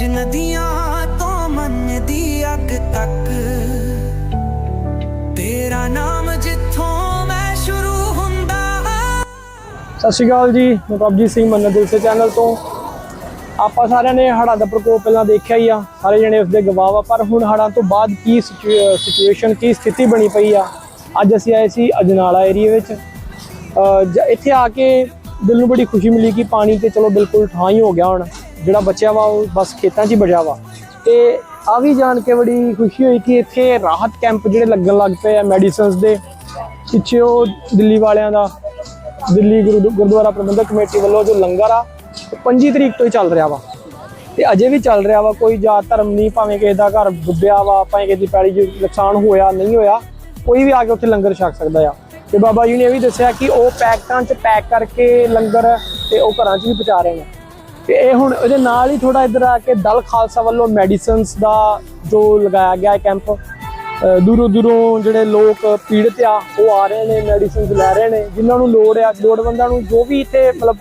ਪੰਜ ਨਦੀਆਂ ਤੋਂ ਮਨ ਦੀ ਅੱਗ ਤੱਕ। ਤੇਰਾ ਨਾਮ ਜਿੱਥੋਂ ਮੈਂ ਸ਼ੁਰੂ ਹੁੰਦਾ ਸਤਿ ਸ਼੍ਰੀ ਅਕਾਲ ਜੀ, ਮੈਂ ਪ੍ਰਭਜੀਤ ਸਿੰਘ ਮੰਨਤ ਦਿਲ ਚੈਨਲ ਤੋਂ। ਆਪਾਂ ਸਾਰਿਆਂ ਨੇ ਹੜ੍ਹਾਂ ਦਾ ਪ੍ਰਕੋਪ ਪਹਿਲਾਂ ਦੇਖਿਆ ਹੀ ਆ। ਸਾਰੇ ਜਣੇ ਉਸਦੇ ਗਵਾਹ ਆ ਪਰ ਹੁਣ ਹੜ੍ਹਾਂ ਤੋਂ ਬਾਅਦ ਕੀ ਸਿਚੁਏਸ਼ਨ ਕੀ ਸਥਿਤੀ ਬਣੀ ਪਈ ਆ? ਅੱਜ ਅਸੀਂ ਆਏ ਸੀ ਅਜਨਾਲਾ ਏਰੀਆ ਵਿੱਚ। ਜ- ਇੱਥੇ ਆ ਕੇ ਦਿਲ ਨੂੰ ਬੜੀ ਖੁਸ਼ੀ ਮਿਲੀ ਕਿ ਪਾਣੀ ਤੇ ਚਲੋ ਬਿਲਕੁਲ ਠਾਂ ਹੀ ਹੋ ਗਿਆ ਹੁਣ। ਜਿਹੜਾ ਬਚਿਆ ਵਾ, ਉਹ ਬਸ ਖੇਤਾਂ 'ਚ ਹੀ ਬਚਿਆ ਵਾ। ਤੇ ਆ ਵੀ ਜਾਣ ਕੇ ਬੜੀ ਖੁਸ਼ੀ ਹੋਈ ਕਿ ਇੱਥੇ ਰਾਹਤ ਕੈਂਪ ਜਿਹੜੇ ਲੱਗਣ ਲੱਗ ਪਏ ਆ ਮੈਡੀਸਨਸ ਦੇ, ਪਿੱਛੇ ਉਹ ਦਿੱਲੀ ਵਾਲਿਆਂ ਦਾ, ਦਿੱਲੀ ਗੁਰੂ ਗੁਰਦੁਆਰਾ ਪ੍ਰਬੰਧਕ ਕਮੇਟੀ ਵੱਲੋਂ ਜੋ ਲੰਗਰ ਆ, ਉਹ 25 ਤਰੀਕ ਤੋਂ ਹੀ ਚੱਲ ਰਿਹਾ ਵਾ। ਤੇ ਅਜੇ ਵੀ ਚੱਲ ਰਿਹਾ ਵਾ, ਕੋਈ ਜਾਤ ਧਰਮ ਨਹੀਂ, ਭਾਵੇਂ ਕਿਸੇ ਦਾ ਘਰ ਡੁੱਬਿਆ ਵਾ, ਭਾਵੇਂ ਕਿਸੇ ਦੀ ਪੈਲੀ 'ਚ ਨੁਕਸਾਨ ਹੋਇਆ, ਨਹੀਂ ਹੋਇਆ, ਕੋਈ ਵੀ ਆ ਕੇ ਉੱਥੇ ਲੰਗਰ ਛਕ ਸਕਦਾ ਆ। ਤੇ ਬਾਬਾ ਜੀ ਨੇ ਇਹ ਵੀ ਦੱਸਿਆ ਕਿ ਉਹ ਪੈਕਟਾਂ 'ਚ ਪੈਕ ਕਰਕੇ ਲੰਗਰ ਤੇ ਉਹ ਘਰਾਂ 'ਚ ਵੀ ਪਹੁੰਚਾ ਰਹੇ ਨੇ। ਤੇ ਇਹ ਹੁਣ ਇਹਦੇ ਨਾਲ ਹੀ ਥੋੜਾ ਇੱਧਰ ਆ ਕੇ ਦਲ ਖਾਲਸਾ ਵੱਲੋਂ ਮੈਡੀਸਨਸ ਦਾ ਜੋ ਲਗਾਇਆ ਗਿਆ ਕੈਂਪ ਦੂਰੋਂ ਦੂਰੋਂ ਜਿਹੜੇ ਲੋਕ ਪੀੜਤ ਆ, ਉਹ ਆ ਰਹੇ ਨੇ ਮੈਡੀਸਿਨਸ ਲੈ ਰਹੇ ਨੇ, ਜਿਨ੍ਹਾਂ ਨੂੰ ਲੋੜ ਆ, ਲੋੜਵੰਦਾਂ ਨੂੰ ਜੋ ਵੀ ਇੱਥੇ ਮਤਲਬ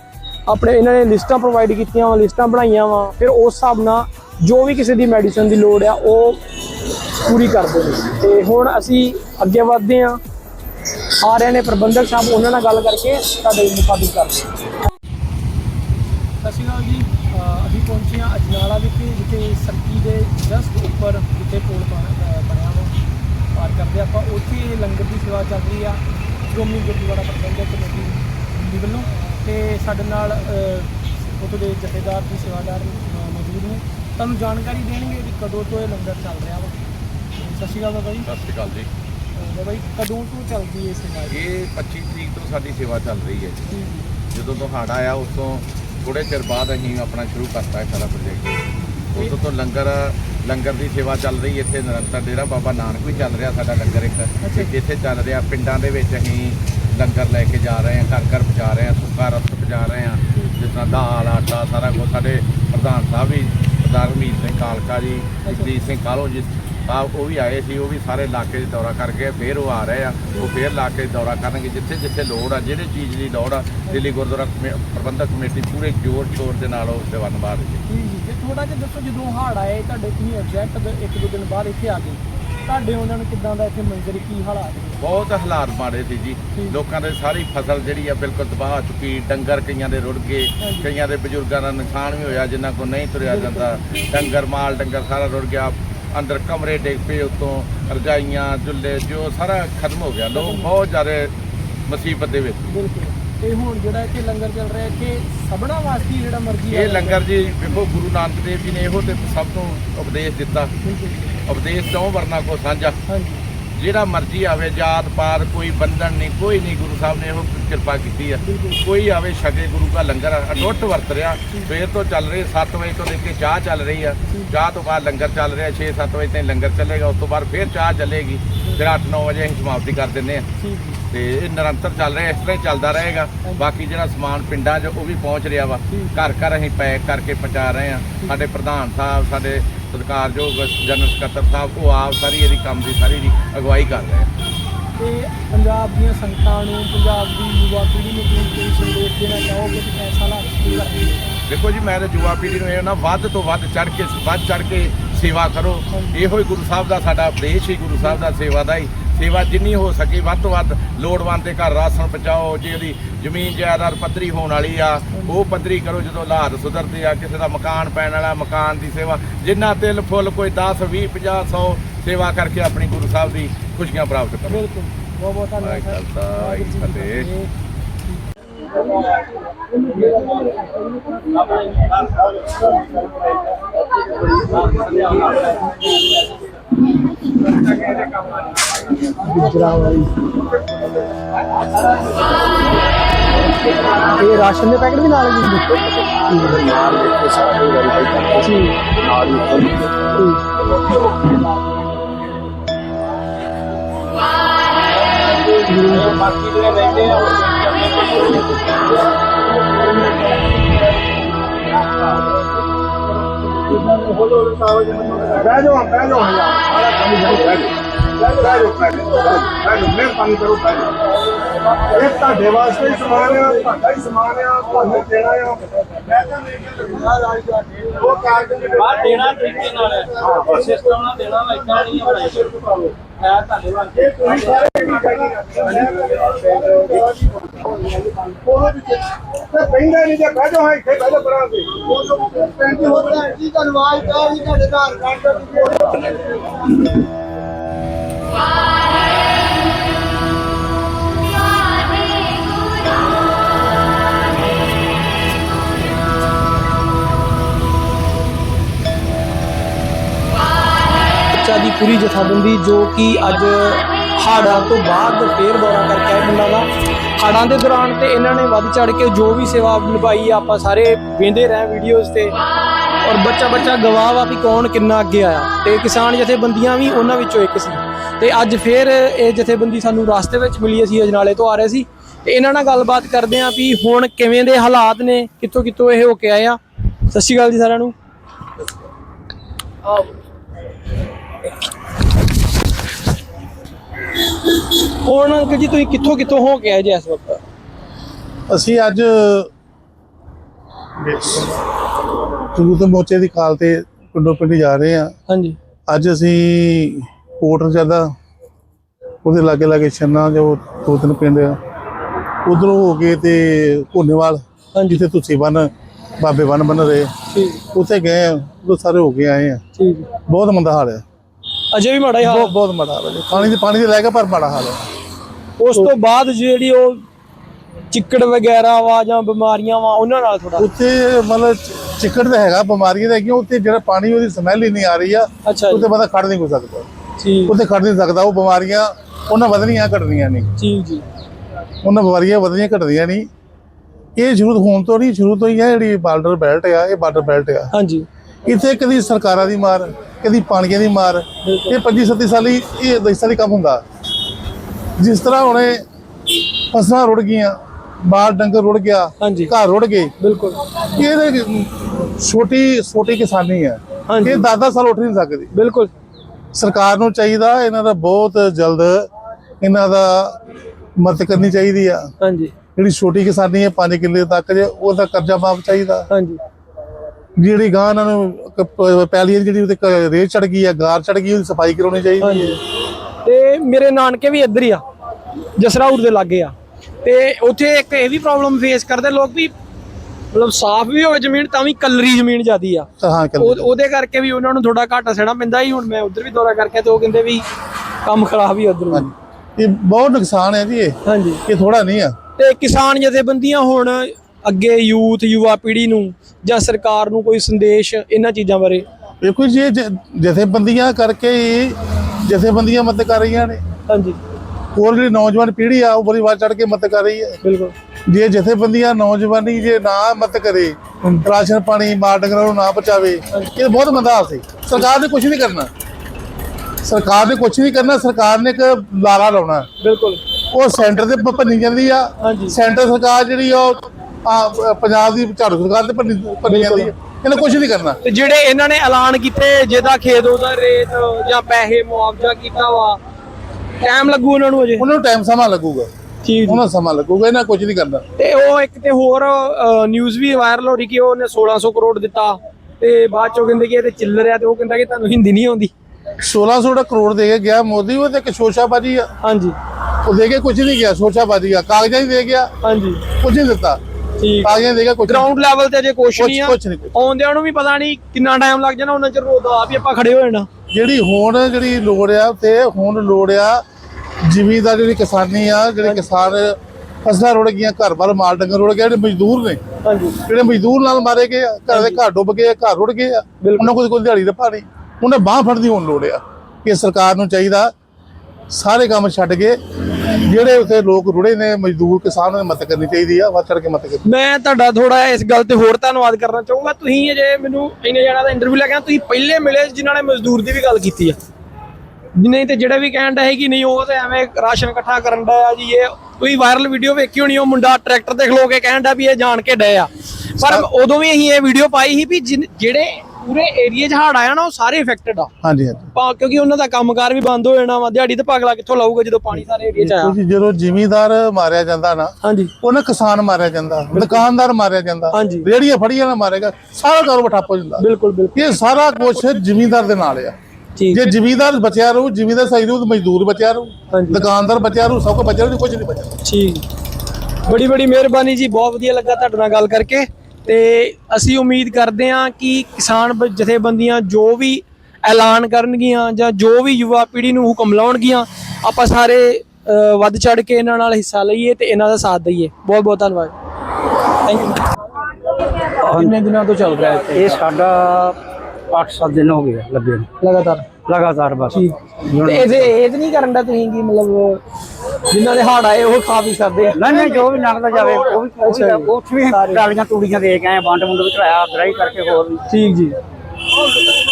ਆਪਣੇ ਇਹਨਾਂ ਨੇ ਲਿਸਟਾਂ ਪ੍ਰੋਵਾਈਡ ਕੀਤੀਆਂ ਵਾ, ਲਿਸਟਾਂ ਬਣਾਈਆਂ ਵਾ, ਫਿਰ ਉਸ ਹਿਸਾਬ ਨਾਲ ਜੋ ਵੀ ਕਿਸੇ ਦੀ ਮੈਡੀਸਨ ਦੀ ਲੋੜ ਆ, ਉਹ ਪੂਰੀ ਕਰਦੇ ਨੇ। ਤੇ ਹੁਣ ਅਸੀਂ ਅੱਗੇ ਵਧਦੇ ਆ ਆ ਰਹੇ ਨੇ ਪ੍ਰਬੰਧਕ ਸਾਹਿਬ, ਉਹਨਾਂ ਨਾਲ ਗੱਲ ਕਰਕੇ ਤੁਹਾਡੇ ਮੁਖਾਤਿਬ ਕਰਦੇ ਸਤਿ ਸ਼੍ਰੀ ਅਕਾਲ ਜੀ ਅਹ ਅਸੀਂ ਪਹੁੰਚੇ ਹਾਂ ਅਜਨਾਲਾ ਵਿਖੇ ਸੜਕੀ ਦੇ ਜਸਟ ਉੱਪਰ ਜਿੱਥੇ ਪੁਲ ਬਣਿਆ ਵਾ ਪਾਰ ਕਰਦੇ ਆਪਾਂ ਉੱਥੇ ਲੰਗਰ ਦੀ ਸੇਵਾ ਚੱਲ ਰਹੀ ਆ। ਸ਼੍ਰੋਮਣੀ ਗੁਰਦੁਆਰਾ ਪ੍ਰਬੰਧਕ ਕਮੇਟੀ ਦੀ ਵੱਲੋਂ। ਤੇ ਸਾਡੇ ਨਾਲ ਉੱਥੋਂ ਦੇ ਜਥੇਦਾਰ ਦੀ ਸੇਵਾਦਾਰ ਮੌਜੂਦ ਨੇ। ਤੁਹਾਨੂੰ ਜਾਣਕਾਰੀ ਦੇਣਗੇ ਕਿ ਕਦੋਂ ਤੋਂ ਇਹ ਲੰਗਰ ਚੱਲ ਰਿਹਾ ਵਾ। ਸਤਿ ਸ਼੍ਰੀ ਅਕਾਲ ਬਾਬਾ ਜੀ। ਸਤਿ ਸ਼੍ਰੀ ਅਕਾਲ ਜੀ। ਬਾਬਾ ਜੀ ਕਦੋਂ ਤੋਂ ਚੱਲਦੀ ਹੈ ਇਹ ਸੇਵਾ? ਇਹ 25 ਤਰੀਕ ਤੋਂ ਸਾਡੀ ਸੇਵਾ ਚੱਲ ਰਹੀ ਹੈ ਜੀ। ਜਦੋਂ ਤੋਂ ਹੜ੍ਹ ਆਇਆ ਉਸ ਤੋਂ ਥੋੜੇ ਚਿਰ ਬਾਅਦ ਅਸੀਂ ਆਪਣਾ ਸ਼ੁਰੂ ਕਰਤਾ ਹੈ ਸਾਰਾ ਪ੍ਰੋਜੈਕਟ ਉਦੋਂ ਤੋਂ ਲੰਗਰ ਲੰਗਰ ਦੀ ਸੇਵਾ ਚੱਲ ਰਹੀ ਇੱਥੇ ਨਿਰੰਤਰ। ਡੇਰਾ ਬਾਬਾ ਨਾਨਕ ਵੀ ਚੱਲ ਰਿਹਾ ਸਾਡਾ ਲੰਗਰ ਇੱਕ। ਇੱਥੇ ਚੱਲ ਰਿਹਾ ਪਿੰਡਾਂ ਦੇ ਵਿੱਚ ਅਸੀਂ ਲੰਗਰ ਲੈ ਕੇ ਜਾ ਰਹੇ ਹਾਂ ਘਰ ਘਰ ਪਹੁੰਚਾ ਰਹੇ ਹਾਂ ਸੁੱਕਾ ਰਸ ਪਹੁੰਚਾ ਰਹੇ ਹਾਂ ਜਿਸ ਤਰ੍ਹਾਂ ਦਾਲ ਆਟਾ ਸਾਰਾ ਕੁਝ ਸਾਡੇ ਪ੍ਰਧਾਨ ਸਾਹਿਬ ਵੀ ਸਰਦਾਰ ਹਰਮੀਤ ਸਿੰਘ ਕਾਲਕਾ ਜੀ ਜਗਦੀਪ ਸਿੰਘ ਕਾਲੋ ਜੀ ਸਾਹਿਬ ਉਹ ਵੀ ਆਏ ਸੀ ਉਹ ਵੀ ਸਾਰੇ ਇਲਾਕੇ 'ਚ ਦੌਰਾ ਕਰਕੇ ਫਿਰ ਉਹ ਆ ਰਹੇ ਆ। ਉਹ ਫਿਰ ਇਲਾਕੇ 'ਚ ਦੌਰਾ ਕਰਨਗੇ ਜਿੱਥੇ ਜਿੱਥੇ ਲੋੜ ਆ ਜਿਹੜੇ ਚੀਜ਼ ਦੀ ਲੋੜ ਆ ਦਿੱਲੀ ਗੁਰਦੁਆਰਾ ਪ੍ਰਬੰਧਕ ਕਮੇਟੀ ਪੂਰੇ ਜ਼ੋਰ ਸ਼ੋਰ ਦੇ ਨਾਲ ਉਹ ਸੇਵਾ ਨਿਭਾ ਰਹੀ ਹੈ। ਥੋੜਾ ਜਿਹਾ ਦੱਸੋ ਜਦੋਂ ਹੜ੍ਹ ਆਏ ਤੁਹਾਡੇ ਤੁਸੀਂ ਐਗਜ਼ੈਕਟ ਇੱਕ ਦੋ ਦਿਨ ਬਾਅਦ ਇੱਥੇ ਆ ਗਏ। ਤੁਹਾਡੇ ਉਹਨਾਂ ਨੂੰ ਕਿਦਾਂ ਦਾ ਇੱਥੇ ਮੰਜ਼ਰ ਕੀ ਹਾਲਾਤ ਨੇ? ਬਹੁਤ ਹਾਲਾਤ ਮਾੜੇ ਸੀ ਜੀ। ਲੋਕਾਂ ਦੇ ਸਾਰੀ ਫਸਲ ਜਿਹੜੀ ਆ ਬਿਲਕੁਲ ਤਬਾਹ ਹੋ ਚੁੱਕੀ ਡੰਗਰ ਕਈਆਂ ਦੇ ਰੁੜ ਗਏ। ਕਈਆਂ ਦੇ ਬਜ਼ੁਰਗਾਂ ਦਾ ਨੁਕਸਾਨ ਵੀ ਹੋਇਆ ਜਿਨ੍ਹਾਂ ਕੋਲ ਨਹੀਂ ਤੁਰਿਆ ਜਾਂਦਾ। ਡੰਗਰ ਮਾਲ ਡੰਗਰ ਸਾਰਾ ਰੁੜ ਗਿਆ। ਅੰਦਰ ਕਮਰੇ ਡਿੱਗ ਪਏ ਉਤੋਂ ਰਜਾਈਆਂ ਜੁੱਲੇ ਜੋ ਸਾਰਾ ਖਤਮ ਹੋ ਗਿਆ। ਲੋਕ ਬਹੁਤ ਜ਼ਿਆਦਾ ਮੁਸੀਬਤ ਦੇ ਵਿੱਚ। ਤੇ ਹੁਣ ਜਿਹੜਾ ਇੱਥੇ ਲੰਗਰ ਚੱਲ ਰਿਹਾ ਇੱਥੇ ਸਭਨਾ ਵਾਸਤੇ ਹੀ ਜਿਹੜਾ ਮਰਜ਼ੀ ਇਹ ਲੰਗਰ ਜੀ ਵੇਖੋ ਗੁਰੂ ਨਾਨਕ ਦੇਵ ਜੀ ਨੇ ਇਹੋ ਤੇ ਸਭ ਤੋਂ ਉਪਦੇਸ਼ ਦਿੱਤਾ। ਉਪਦੇਸ਼ ਚੋਂ ਵਰਨਾ ਕੋ ਸਾਂਝਾ। ਜਿਹੜਾ ਮਰਜ਼ੀ ਆਵੇ ਜਾਤ ਪਾਤ ਕੋਈ ਬੰਧਨ ਨਹੀਂ ਕੋਈ ਨਹੀਂ ਗੁਰੂ ਸਾਹਿਬ ਨੇ ਇਹੋ ਕਿਰਪਾ ਕੀਤੀ ਆ। ਬਿਲਕੁਲ। ਕੋਈ ਆਵੇ ਛਕੇ ਗੁਰੂ ਦਾ ਲੰਗਰ ਅਟੁੱਟ ਵਰਤ ਰਿਹਾ। ਸਵੇਰ ਤੋਂ ਚੱਲ ਰਹੀ 7 ਵਜੇ ਤੋਂ ਲੈ ਕੇ ਚਾਹ ਚੱਲ ਰਹੀ ਆ। ਚਾਹ ਤੋਂ ਬਾਅਦ ਲੰਗਰ ਚੱਲ ਰਿਹਾ 6-7 ਵਜੇ ਤਾਈਂ ਲੰਗਰ ਚੱਲੇਗਾ ਉਸ ਤੋਂ ਬਾਅਦ ਫਿਰ ਚਾਹ ਚੱਲੇਗੀ। ਫਿਰ 8-9 ਵਜੇ ਅਸੀਂ ਸਮਾਪਤੀ ਕਰ ਦਿੰਦੇ ਆ। ਤੇ ਇਹ ਨਿਰੰਤਰ ਚੱਲ ਰਿਹਾ ਇਸ ਤਰ੍ਹਾਂ ਹੀ ਚੱਲਦਾ ਰਹੇਗਾ। ਬਾਕੀ ਜਿਹੜਾ ਸਮਾਨ ਪਿੰਡਾਂ 'ਚ ਉਹ ਵੀ ਪਹੁੰਚ ਰਿਹਾ ਵਾ। ਘਰ ਘਰ ਅਸੀਂ ਪੈਕ ਕਰਕੇ ਪਹੁੰਚਾ ਰਹੇ ਆ ਸਾਡੇ ਪ੍ਰਧਾਨ ਸਾਹਿਬ ਸਾਡੇ ਸਤਿਕਾਰਯੋਗ ਜਨਰਲ ਸਕੱਤਰ ਸਾਹਿਬ ਉਹ ਆਪ ਸਾਰੀ ਇਹਦੀ ਕੰਮ ਦੀ ਸਾਰੀ ਦੀ ਅਗਵਾਈ ਕਰ ਰਹੇ ਆ। ਤੇ ਪੰਜਾਬ ਦੀਆਂ ਸੰਗਤਾਂ ਨੂੰ ਪੰਜਾਬ ਦੀ ਯੁਵਾ ਪੀੜ੍ਹੀ ਨੂੰ ਕੋਈ ਸੰਦੇਸ਼ ਦੇਣਾ ਚਾਹੋਗੇ ਕਿ ਐਸਾ ਹਾਲਾਤ ਕੀ ਕਰਦੇ ਦੇਖੋ ਜੀ ਮੈਂ ਤਾਂ ਯੁਵਾ ਪੀੜ੍ਹੀ ਨੂੰ ਇਹ ਨਾ ਵੱਧ ਤੋਂ ਵੱਧ ਚੜ ਕੇ ਵੱਧ ਚੜ ਕੇ ਸੇਵਾ ਕਰੋ। ਇਹੋ ਹੀ ਗੁਰੂ ਸਾਹਿਬ ਦਾ ਸਾਡਾ ਉਪਦੇਸ਼ ਹੀ ਗੁਰੂ ਸਾਹਿਬ ਦਾ ਸੇਵਾ ਦਾ ਹੀ। ਸੇਵਾ ਜਿੰਨੀ ਹੋ ਸਕੇ ਵੱਧ ਤੋਂ ਵੱਧ ਲੋੜਵੰਦ ਦੇ ਘਰ ਰਾਸ਼ਨ ਪਹੁੰਚਾਓ ਜੇ ਉਹਦੀ ਜ਼ਮੀਨ ਜਾਇਦਾਦ ਪੱਧਰੀ ਹੋਣ ਵਾਲੀ ਆ ਉਹ ਪੱਧਰੀ ਕਰੋ ਜਦੋਂ ਹਾਲਾਤ ਸੁਧਰਦੇ ਆ ਕਿਸੇ ਦਾ ਮਕਾਨ ਪੈਣ ਵਾਲਾ ਮਕਾਨ ਦੀ ਸੇਵਾ ਜਿੰਨਾ ਤਿਲ ਫੁੱਲ ਕੋਈ 10 20 50 100 ਸੇਵਾ ਕਰਕੇ ਆਪਣੀ ਗੁਰੂ ਸਾਹਿਬ ਦੀ ਖੁਸ਼ੀਆਂ ਪ੍ਰਾਪਤ ਕਰੋ। ਬਿਲਕੁਲ। ਬਹੁਤ ਬਹੁਤ ਧੰਨਵਾਦ ਫਤਿਹ। ਗੁਜਰਾਵਾਲੀ ਇਹ ਰਾਸ਼ਨ ਦੇ ਪੈਕਟ ਵੀ ਨਾਲ ਹੀ ਦਿੱਤੇ ਨਾਲ ਦੇਖੋ ਬਹਿ ਜਾਓ ਬਹਿ ਜਾਓ ਸਾਰਾ ਕੰਮ ਹੀ ਬਹਿ ਜਾਓ ਕਰੋ ਇਹ ਤੁਹਾਡੇ ਵਾਸਤੇ ਹੀ ਸਮਾਨ ਆ ਤੁਹਾਡਾ ਹੀ ਸਮਾਨ ਆ ਤੁਹਾਨੂੰ ਦੇਣਾ ਆ ਮੈਂ ਤਾਂ ਨਹੀਂ ਉਹ ਕਾਗਜ਼ ਬਾਹਰ ਦੇਣਾ ਤਰੀਕੇ ਨਾਲ। ਹੈ ਸਿਸਟਮ ਨਾਲ ਦੇਣਾ ਇਦਾਂ ਨਹੀਂ ਹੋਣਾ ਹੈ ਤੁਹਾਡੇ ਵਾਸਤੇ ਇਹ ਤੁਸੀਂ ਸਾਰੇ ਕੀ ਉਹਦੇ ਵਿੱਚ ਤੇ ਪੈਂਦਾ ਨਹੀਂ ਜੇ ਬਹਿ ਜਾਓ ਇੱਥੇ ਬਹਿ ਜਾਓ ਪਰਾਂ ਤੇ ਉਹ ਜੋ ਪੈਂਦੀ ਹੋਦਾ ਜੀ ਧੰਨਵਾਦ। ਕਾ ਜੀ ਤੁਹਾਡੇ ਆਧਾਰ ਕਾਰਡ ਦਾ ਬੱਚਾ ਦੀ ਪੂਰੀ ਜਥੇਬੰਦੀ ਜੋ ਕਿ ਅੱਜ ਹਾੜਾਂ ਤੋਂ ਬਾਅਦ ਫੇਰ ਦੌਰਾ ਕਰਕੇ ਆਏ ਪਿੰਡਾਂ ਦਾ। ਹਾੜਾਂ ਦੇ ਦੌਰਾਨ ਤੇ ਇਹਨਾਂ ਨੇ ਵੱਧ ਚੜ ਕੇ ਜੋ ਵੀ ਸੇਵਾ ਨਿਭਾਈ ਆਪਾਂ ਸਾਰੇ ਵੇਂਦੇ ਰਹੇ ਵੀਡੀਓਜ਼ ਤੇ। ਔਰ ਬੱਚਾ ਬੱਚਾ ਗਵਾਹ ਵਾ ਵੀ ਕੌਣ ਕਿੰਨਾ ਅੱਗੇ ਆਇਆ। ਤੇ ਕਿਸਾਨ ਜਥੇਬੰਦੀਆਂ ਵੀ ਉਹਨਾਂ ਵਿੱਚੋਂ ਇੱਕ ਸੀ। ਤੇ ਅੱਜ ਫੇਰ ਇਹ ਜਥੇਬੰਦੀ ਸਾਨੂੰ ਰਸਤੇ ਵਿੱਚ ਮਿਲੀ, ਅਸੀਂ ਅਜਨਾਲੇ ਤੋਂ ਆ ਰਹੇ ਸੀ। ਤੇ ਇਹਨਾਂ ਨਾਲ ਗੱਲਬਾਤ ਕਰਦੇ ਆਂ ਵੀ ਹੁਣ ਕਿਵੇਂ ਦੇ ਹਾਲਾਤ ਨੇ ਕਿੱਥੋਂ ਕਿੱਥੋਂ ਇਹ ਹੋ ਕੇ ਆਏ ਆ। ਸਤਿ ਸ਼੍ਰੀ ਅਕਾਲ ਜੀ ਸਾਰਿਆਂ ਨੂੰ। ਹੁਣ ਅੰਕਲ ਜੀ ਤੁਸੀਂ ਕਿੱਥੋਂ ਕਿੱਥੋਂ ਹੋ ਕੇ ਆਏ ਜੀ ਇਸ ਵਕਤ? ਅਸੀਂ ਅੱਜ ਗੁਰੂ ਤੋਂ ਮੋਚੇ ਦੀ ਕਾਲ ਤੇ ਪਿੰਡੋਂ ਪਿੰਡ ਜਾ ਰਹੇ ਹਾਂ। ਹਾਂਜੀ। ਅੱਜ ਅਸੀਂ ਕੋਟਰ ਜ਼ਿਆਦਾ ਉਹਦੇ ਲਾਗੇ ਲਾਗੇ ਛੰਨਾ ਜੋ ਦੋ ਤਿੰਨ ਪਿੰਡ ਆ ਉਧਰੋਂ ਹੋ ਕੇ ਤੇ ਘੋਨੇਵਾਲ ਹਾਂਜੀ। ਜਿੱਥੇ ਤੁਸੀਂ ਬਨ ਬਾਬੇ ਬਨ ਬਨ ਰਹੇ ਉੱਥੇ ਗਏ ਆ ਉਹ ਸਾਰੇ ਹੋ ਕੇ ਆਏ ਆ। ਬਹੁਤ ਮੰਦਾ ਹਾਲ ਹੈ ਅਜੇ ਵੀ ਮਾੜਾ ਹੀ ਹਾਲ ਬਹੁਤ ਬਹੁਤ ਮਾੜਾ ਹਾਲ ਹੈ ਪਾਣੀ ਦੇ ਪਾਣੀ ਦੇ ਲੈ ਕੇ ਪਰ ਮਾੜਾ ਹਾਲ ਹੈ ਉਸ ਤੋਂ ਬਾਅਦ ਜਿਹੜੀ ਉਹ ਚਿੱਕੜ ਵਗੈਰਾ ਵਾ ਜਾਂ ਬਿਮਾਰੀਆਂ ਵਾ ਉਹਨਾਂ ਨਾਲ ਥੋੜਾ ਉੱਥੇ ਮਤਲਬ ਚਿੱਕੜ ਤਾਂ ਹੈਗਾ ਬਿਮਾਰੀਆਂ ਦਾ ਹੈਗੀਆਂ ਉੱਥੇ ਜਿਹੜਾ ਪਾਣੀ ਉਹਦੀ ਸਮੈਲ ਹੀ ਨਹੀਂ ਆ ਰਹੀ ਆ ਉੱਥੇ ਜੀ। ਬੰਦਾ ਖੜ ਨਹੀਂ ਕੋ ਸਕਦਾ। ਠੀਕ। ਉੱਥੇ ਖੜ ਨਹੀਂ ਸਕਦਾ ਉਹ ਬਿਮਾਰੀਆਂ ਉਹਨਾਂ ਵਧਣੀਆਂ ਘਟਣੀਆਂ ਨਹੀਂ। ਠੀਕ ਜੀ। ਉਹਨਾਂ ਬਿਮਾਰੀਆਂ ਵਧਣੀਆਂ ਘਟਦੀਆਂ ਨਹੀਂ। ਇਹ ਸ਼ੁਰੂ ਹੋਣ ਤੋਂ ਨਹੀਂ ਸ਼ੁਰੂ ਤੋਂ ਹੀ ਹੈ ਜਿਹੜੀ ਬਾਰਡਰ ਬੈਲਟ ਆ ਇਹ ਬਾਰਡਰ ਬੈਲਟ ਆ। ਹਾਂਜੀ। ਇੱਥੇ ਕਦੀ ਸਰਕਾਰਾਂ ਦੀ ਮਾਰ ਕਦੀ ਪਾਣੀਆਂ ਦੀ ਮਾਰ ਇਹ 25 37 ਸਾਲੀ ਇਹ ਦੇਸ਼ਾਂ ਦੀ ਕੰਮ ਹੁੰਦਾ। ਜਿਸ ਤਰ੍ਹਾਂ ਹੁਣੇ ਫਸਲਾਂ ਰੁੜ ਗਈਆਂ ਬਾਲ ਡੰਗਰ ਰੁੜ ਗਿਆ ਘਰ ਰੁੜ ਗਏ। ਬਿਲਕੁਲ। ਇਹ ਛੋਟੀ ਛੋਟੀ ਕਿਸਾਨੀ ਹੈ। ਇਹ 10 ਸਾਲ ਉੱਠ ਨਹੀਂ ਸਕਦੀ। ਬਿਲਕੁਲ। ਸਰਕਾਰ ਨੂੰ ਚਾਹੀਦਾ ਇਹਨਾਂ ਦਾ ਬਹੁਤ ਜਲਦ ਇਹਨਾਂ ਦਾ ਮਦਦ ਕਰਨੀ ਚਾਹੀਦੀ ਆ। ਹਾਂਜੀ। ਜਿਹੜੀ ਛੋਟੀ ਕਿਸਾਨੀ ਹੈ 5 ਕਿੱਲੇ ਤੱਕ ਜੇ ਉਹਦਾ ਕਰਜ਼ਾ ਮਾਫ ਚਾਹੀਦਾ। ਹਾਂਜੀ। ਜਿਹੜੀ ਗਾਂ ਇਹਨਾਂ ਨੂੰ ਜਿਹੜੀ ਉਹਦੇ ਰੇਤ ਚੜ ਗਈ ਆ ਗਾਰ ਚੜ ਗਈ ਉਹਦੀ ਸਫ਼ਾਈ ਕਰਾਉਣੀ ਚਾਹੀਦੀ ਹੈ ਤੇ ਮੇਰੇ ਨਾਨਕੇ ਵੀ ਇੱਧਰ ਹੀ ਆ ਜਸਰਾਉਰ ਦੇ ਲਾਗੇ ਆ। ਤੇ ਉੱਥੇ ਇੱਕ ਇਹ ਵੀ ਪ੍ਰੋਬਲਮ ਫੇਸ ਕਰਦੇ ਲੋਕ ਵੀ ਮਤਲਬ ਸਾਫ਼ ਵੀ ਹੋਵੇ ਜ਼ਮੀਨ ਤਾਂ ਵੀ ਕਲਰੀ ਜ਼ਮੀਨ ਜ਼ਿਆਦੀ ਆ। ਹਾਂ ਉਹਦੇ ਕਰਕੇ ਵੀ ਉਹਨਾਂ ਨੂੰ ਥੋੜਾ ਘਾਟਾ ਸਹਿਣਾ ਪੈਂਦਾ ਹੀ ਹੁਣ ਮੈਂ ਉਧਰ ਵੀ ਦੌਰਾ ਕਰਕੇ ਤੇ ਉਹ ਕਹਿੰਦੇ ਵੀ ਕੰਮ ਖਰਾਬ ਹੀ ਉਧਰ ਇਹ ਬਹੁਤ ਨੁਕਸਾਨ ਹੈ ਜੀ ਇਹ। ਹਾਂਜੀ। ਇਹ ਥੋੜਾ ਨਹੀਂ ਆ। ਤੇ ਕਿਸਾਨ ਜਥੇਬੰਦੀਆਂ ਹੁਣ ਅੱਗੇ ਯੂਥ ਯੁਵਾ ਪੀੜ੍ਹੀ ਨੂੰ ਜਾਂ ਸਰਕਾਰ ਨੂੰ ਕੋਈ ਸੰਦੇਸ਼ ਇਹਨਾਂ ਚੀਜ਼ਾਂ ਬਾਰੇ? ਦੇਖੋ ਜੀ ਇਹ ਜ- ਜਥੇਬੰਦੀਆਂ ਕਰਕੇ ਹੀ ਜਥੇਬੰਦੀਆਂ ਮਦਦ ਕਰ ਰਹੀਆਂ ਨੇ। ਹਾਂਜੀ। ਹੋਰ ਜਿਹੜੀ ਨੌਜਵਾਨ ਪੀੜ੍ਹੀ ਆ ਉਹ ਬੜੀ ਵਾਰ ਚੜ ਕੇ ਮਦਦ ਕਰ ਰਹੀ ਹੈ। ਬਿਲਕੁਲ। ਜੇ ਜਥੇਬੰਦੀਆਂ ਨੌਜਵਾਨੀ ਜੇ ਨਾ ਮਦਦ ਕਰੇ ਰਾਸ਼ਨ ਪਾਣੀ ਮਾਲ ਡੰਗਰਾਂ ਨੂੰ ਨਾ ਪਹੁੰਚਾਵੇ ਇਹ ਬਹੁਤ ਮੰਦਾ ਹਾਲ ਸੀ। ਸਰਕਾਰ ਨੇ ਕੁਝ ਨਹੀਂ ਕਰਨਾ। ਸਰਕਾਰ ਨੇ ਕੁਝ ਨਹੀਂ ਕਰਨਾ ਸਰਕਾਰ ਨੇ ਇੱਕ ਲਾਰਾ ਲਾਉਣਾ। ਬਿਲਕੁਲ। ਉਹ ਸੈਂਟਰ ਤੇ ਭ- ਭੰਨੀ ਜਾਂਦੀ ਆ। ਹਾਂਜੀ। ਸੈਂਟਰ ਸਰਕਾਰ ਜਿਹੜੀ ਆ ਉਹ ਆ, ਪੰਜਾਬ ਦੀ ਝਾੜੂ ਸਰਕਾਰ ਤੇ ਭੰਨੀ ਭੰਨੀ ਜਾਂਦੀ ਆ ਇਹਨੇ ਕੁਝ ਨਹੀਂ ਕਰਨਾ। ਤੇ ਜਿਹੜੇ ਇਹਨਾਂ ਨੇ ਐਲਾਨ ਕੀਤੇ ਜਿਹਦਾ ਖੇਤ ਉਹਦਾ ਰੇਟ ਜਾਂ ਪੈਸੇ ਮੁਆਵਜ਼ਾ ਕੀਤਾ ਵਾ ਟਾਈਮ ਲੱਗੂ ਉਹਨਾਂ ਨੂੰ ਅਜੇ? ਉਹਨਾਂ ਨੂੰ ਟਾਈਮ ਸਮਾਂ ਲੱਗੂਗਾ। ਠੀਕ ਉਹਨਾਂ ਨੂੰ ਸਮਾਂ ਲੱਗੂਗਾ ਇਹਨਾਂ ਕੁਝ ਨਹੀਂ ਕਰਨਾ। ਤੇ ਉਹ ਇੱਕ ਤੇ ਹੋਰ ਨਿਊਜ਼ ਵੀ ਵਾਇਰਲ ਹੋ ਰਹੀ ਕਿ ਉਹਨੇ 1600 ਕਰੋੜ ਦਿੱਤਾ। ਤੇ ਬਾਅਦ ਚੋਂ ਕਹਿੰਦੇ ਕਿ ਇਹ ਤੇ ਚਿੱਲਰ ਆ ਤੇ ਉਹ ਕਹਿੰਦਾ ਕਿ ਤੁਹਾਨੂੰ ਹਿੰਦੀ ਨਹੀਂ ਆਉਂਦੀ। 1600 ਦਾ ਕਰੋੜ ਦੇ ਕੇ ਗਿਆ ਮੋਦੀ ਉਹ ਤੇ ਇੱਕ ਸ਼ੋਸ਼ਾਬਾਜੀ ਆ। ਹਾਂਜੀ। ਉਹ ਦੇ ਕੇ ਕੁਝ ਨਹੀਂ ਗਿਆ ਸ਼ੋਸ਼ਾਬਾਜੀ ਆ। ਕਾਗਜ਼ਾਂ ਹੀ ਦੇ ਗਿਆ। ਹਾਂਜੀ। ਕੁਝ ਨਹੀਂ ਦਿੱਤਾ। ਠੀਕ। ਕਾਗਜ਼ਾਂ ਦੇ ਕੇ ਕੁਝ ਗਰਾਊਂਡ ਲੈਵਲ ਤੇ ਅਜੇ ਕੁਛ ਨਹੀਂ ਆ। ਕੁਛ ਨਹੀਂ, ਕੁਛ। ਆਉਂਦਿਆਂ ਨੂੰ ਵੀ ਪਤਾ ਨਹੀਂ ਕਿੰਨਾ ਟਾਈਮ ਲੱਗ ਜਾਣਾ ਉਹਨਾਂ ਚਿਰ ਰੋਦਾ ਵੀ ਆਪਾਂ ਖੜੇ ਹੋ ਜਾਣਾ। ਜਿਹੜੀ ਹੁਣ ਜਿਹੜੀ ਲੋੜ ਆ ਤੇ ਹੁਣ ਲੋੜ ਆ ਜ਼ਿਮੀਂਦਾਰ ਜਿਹੜੀ ਕਿਸਾਨੀ ਆ ਜਿਹੜੇ ਕਿਸਾਨ ਫਸਲਾਂ ਰੁੜ ਗਈਆਂ ਘਰ ਵੱਲ ਮਾਲ ਡੰਗਰ ਰੁੜ ਗਿਆ ਜਿਹੜੇ ਮਜ਼ਦੂਰ ਨੇ। ਹਾਂਜੀ। ਜਿਹੜੇ ਮਜ਼ਦੂਰ ਨਾਲ ਮਾਰੇ ਗਏ ਆ ਘਰ ਦੇ ਘਰ ਡੁੱਬ ਗਏ ਆ ਘਰ ਰੁੜ ਗਏ ਆ ਉਹਨਾਂ ਕੋਲ ਕੋਈ ਦਿਹਾੜੀ ਦਾ ਪਾਣੀ ਉਹਨਾਂ ਬਾਹ ਫੜਨ ਦੀ ਹੁਣ ਲੋੜ ਆ ਕਿ ਸਰਕਾਰ ਨੂੰ ਚਾਹੀਦਾ ਸਾਰੇ ਕੰਮ ਛੱਡ ਕੇ ਜਿਹੜੇ ਉੱਥੇ ਲੋਕ ਰੁੜੇ ਨੇ ਮਜ਼ਦੂਰ ਕਿਸਾਨ ਦੀ ਮਦਦ ਕਰਨੀ ਚਾਹੀਦੀ ਆ ਵੱਧ ਚੜ ਕੇ ਮਦਦ ਕਰਨੀ। ਮੈਂ ਤੁਹਾਡਾ ਥੋੜਾ ਇਸ ਗੱਲ ਤੇ ਹੋਰ ਧੰਨਵਾਦ ਕਰਨਾ ਚਾਹੂੰਗਾ। ਤੁਸੀਂ ਅਜੇ ਮੈਨੂੰ ਇੰਨੇ ਜਣਾ ਦਾ ਇੰਟਰਵਿਊ ਲੈ ਕੇ ਤੁਸੀਂ ਪਹਿਲੇ ਮਿਲੇ ਜਿਨ੍ਹਾਂ ਨੇ ਮਜ਼ਦੂਰ ਦੀ ਵੀ ਗੱਲ ਕੀਤੀ ਆ। ਨਹੀਂ ਤੇ ਜਿਹੜੇ ਵੀ ਕਹਿਣ ਡਏ ਸੀ ਕਿ ਨਹੀਂ ਉਹ ਤੇ ਐਵੇਂ ਰਾਸ਼ਨ ਇਕੱਠਾ ਕਰਨ ਡਿਆ ਆ ਜੀ ਇਹ ਤੁਸੀਂ ਵਾਇਰਲ ਵੀਡੀਓ ਵੇਖੀ ਹੋਣੀ ਉਹ ਮੁੰਡਾ ਟਰੈਕਟਰ ਤੇ ਖਲੋ ਕੇ ਕਹਿਣ ਡਿਆ ਵੀ ਇਹ ਜਾਣ ਕੇ ਡਏ ਆ। ਪਰ ਉਦੋਂ ਵੀ ਅਸੀਂ ਇਹ ਵੀਡੀਓ ਪਾਈ ਸੀ ਵੀ ਜਿਹੜੇ ਪੂਰੇ ਏਰੀਆ 'ਚ ਹੜ ਆਇਆ ਨਾ ਉਹ ਸਾਰੇ ਇਫੈਕਟਡ ਆ। ਹਾਂਜੀ ਹਾਂਜੀ। ਪਾ- ਕਿਉਂਕਿ ਉਹਨਾਂ ਦਾ ਕੰਮਕਾਰ ਵੀ ਬੰਦ ਹੋ ਜਾਣਾ ਵਾ ਦਿਹਾੜੀ ਤੇ ਪਗਲਾ ਕਿੱਥੋਂ ਲਾਊਗਾ ਜਦੋਂ ਪਾਣੀ ਸਾਰੇ ਏਰੀਆ 'ਚ ਆਇਆ? ਕਿਉਂਕਿ ਜਦੋਂ ਜ਼ਿਮੀਂਦਾਰ ਮਾਰਿਆ ਜਾਂਦਾ ਨਾ ਹਾਂਜੀ। ਉਹਨਾਂ ਕਿਸਾਨ ਮਾਰਿਆ ਜਾਂਦਾ ਦੁਕਾਨਦਾਰ ਮਾਰਿਆ ਜਾਂਦਾ ਹਾਂਜੀ। ਰੇੜੀਆਂ ਫੜੀਆਂ ਨਾਲ ਮਾਰੇਗਾ ਸਾਰਾ ਕਾਰੋਬਾਰ ਠੱਪ ਹੋ ਜਾਂਦਾ। ਬਿਲਕੁਲ ਬਿਲਕੁਲ। ਇਹ ਸਾਰਾ ਕੁਝ ਜ਼ਿਮੀਂਦਾਰ ਦੇ ਨਾਲ ਆ। ਠੀਕ ਜੇ ਜ਼ਿਮੀਂਦਾਰ ਬਚਿਆ ਰਹੂ ਜ਼ਿਮੀਂਦਾਰ ਸਹੀ ਰਹੂ ਤਾਂ ਮਜ਼ਦੂਰ ਬਚਿਆ ਰਹੂ ਹਾਂਜੀ। ਦੁਕਾਨਦਾਰ ਬਚਿਆ ਰਹੂ ਸਭ ਕੁਝ ਬਚਿਆ ਰਹੂ ਕੁਝ ਨਹੀਂ ਬਚਿਆ। ਠੀਕ। ਬੜੀ ਬੜੀ ਮਿਹਰਬਾਨੀ ਜੀ ਬਹੁਤ ਵਧੀਆ ਲੱਗਾ ਤੁਹਾਡੇ ਨਾਲ ਗੱਲ ਕਰਕੇ। ਤੇ ਅਸੀਂ ਉਮੀਦ ਕਰਦੇ ਹਾਂ ਕਿ ਕਿਸਾਨ ਜਥੇਬੰਦੀਆਂ ਜੋ ਵੀ ਐਲਾਨ ਕਰਨਗੀਆਂ ਜਾਂ ਜੋ ਵੀ ਯੁਵਾ ਪੀੜ੍ਹੀ ਨੂੰ ਹੁਕਮ ਲਾਉਣਗੀਆਂ ਆਪਾਂ ਸਾਰੇ ਵੱਧ ਚੜ ਕੇ ਇਹਨਾਂ ਨਾਲ ਹਿੱਸਾ ਲਈਏ ਤੇ ਇਹਨਾਂ ਦਾ ਸਾਥ ਦਈਏ। ਬਹੁਤ ਬਹੁਤ ਧੰਨਵਾਦ। ਥੈਂਕ ਯੂ ਕਿੰਨੇ ਦਿਨਾਂ ਤੋਂ ਚੱਲ ਰਿਹਾ ਹੈ ਇਹ ਸਾਡਾ 8-7 ਦਿਨ ਹੋ ਗਏ ਲੱਗੇ। ਲਗਾਤਾਰ? ਲਗਾਤਾਰ ਬਸ। ਠੀਕ। ਤੇ ਇਹਦੇ ਇਹ ਤਾਂ ਨਹੀਂ ਕਰਨ ਦਾ ਤੁਸੀਂ ਕਿ ਮਤਲਬ ਜਿਨ੍ਹਾਂ ਦੇ ਹੜ ਆਏ ਉਹ ਖਾ ਵੀ ਸਕਦੇ ਆ? ਨਹੀਂ ਨਹੀਂ ਜੋ ਵੀ ਲੰਘਦਾ ਜਾਵੇ ਉਹ ਵੀ ਉਹ ਵੀ। ਉੱਥੇ ਵੀ ਸਾਰੇ। ਟਰਾਲੀਆਂ ਤੂੜੀਆਂ ਦੇ ਕੇ ਆਏ ਵੰਡ ਮੁੰਡ ਵੀ ਦਰਾਈ ਕਰਕੇ ਹੋਰ ਵੀ। ਠੀਕ ਜੀ।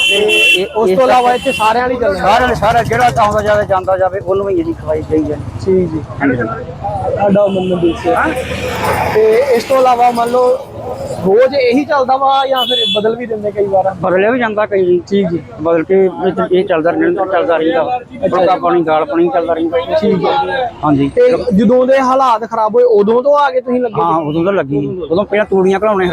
ਤੇ ਇਹ- ਉਸ ਇਸ ਤੋਂ ਇਲਾਵਾ ਇੱਥੇ ਸਾਰਿਆਂ ਲਈ ਚੱਲਣਾ ਸਾਰਿਆਂ ਨੇ ਸਾਰਾ ਜਿਹੜਾ ਆਉਂਦਾ ਜਾਵੇ ਜਾਂਦਾ ਜਾਵੇ ਉਹਨੂੰ ਵੀ ਅਸੀਂ ਖਵਾਈ ਜਾਈ ਜਾਂਦੇ ਠੀਕ ਜੀ। ਸਾਡਾ ਮੰਨ ਦੇਸਿਆ ਤੇ ਇਸ ਤੋਂ ਇਲਾਵਾ ਮੰਨ ਲਓ ਰੋਜ਼ ਇਹੀ ਚੱਲਦਾ ਵਾ ਜਾਂ ਫਿਰ ਬਦਲ ਵੀ ਦਿੰਦੇ ਕਈ ਵਾਰ? ਬਦਲਿਆ ਵੀ ਜਾਂਦਾ ਕਈ ਜੀ ਠੀਕ ਜੀ। ਬਦਲ ਕੇ ਇਹ ਇਹ ਚੱਲਦਾ ਨਿਰੰਤਰ ਚੱਲਦਾ ਰਹਿੰਦਾ ਫੁਲਕਾ ਪਾਣੀ ਦਾਲ ਪਾਣੀ ਚੱਲਦਾ ਰਹਿੰਦਾ। ਠੀਕ ਹੈ ਹਾਂਜੀ। ਤੇ ਜਦੋਂ ਦੇ ਹਾਲਾਤ ਖਰਾਬ ਹੋਏ ਉਦੋਂ ਤੋਂ ਆ ਕੇ ਤੁਸੀਂ ਲੱਗੇ? ਹਾਂ ਉਦੋਂ ਤਾਂ ਲੱਗੀ ਉਦੋਂ ਪਹਿਲਾਂ ਤੂੜੀਆਂ ਘਲਾਉਣੇ